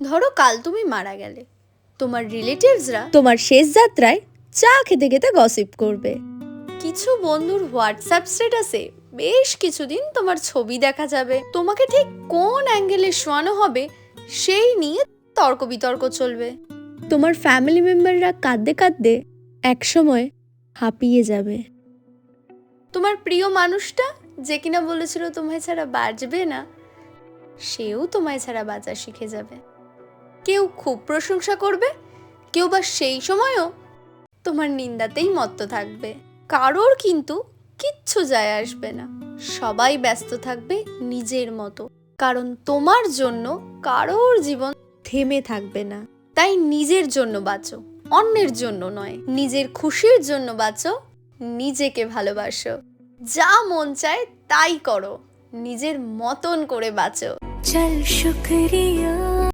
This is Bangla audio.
ধরো কাল তুমি মারা গেলে। তোমার রিলেটিভসরা তোমার শেষ যাত্রায় চা খেতে খেতে গসিপ করবে। কিছু বন্ধুর হোয়াটসঅ্যাপ স্ট্যাটাসে বেশ কিছুদিন তোমার ছবি দেখা যাবে। তোমাকে ঠিক কোন অ্যাঙ্গেলে শোয়ানো হবে সেই নিয়ে তর্ক বিতর্ক চলবে। তোমার ফ্যামিলি মেম্বাররা কাঁদতে কাঁদতে একসময় হাঁপিয়ে যাবে। তোমার প্রিয় মানুষটা যে কিনা বলেছিল, তোমায় ছাড়া বাঁচবে না, সেও তোমায় ছাড়া বাঁচা শিখে যাবে। কেউ খুব প্রশংসা করবে, কেউ বা সেই সময়ও তোমার নিন্দাতেই মত্ত থাকবে। কারোর কিন্তু কিচ্ছু যায় আসবে না। সবাই ব্যস্ত থাকবে নিজের মতো। কারণ তোমার জন্য কারোর জীবন থেমে থাকবে না। তাই নিজের জন্য বাঁচো, অন্যের জন্য নয়। নিজের খুশির জন্য বাঁচো, নিজেকে ভালোবাসো। যা মন চায় তাই করো। নিজের মতন করে বাঁচো। চল শুক্রিয়া।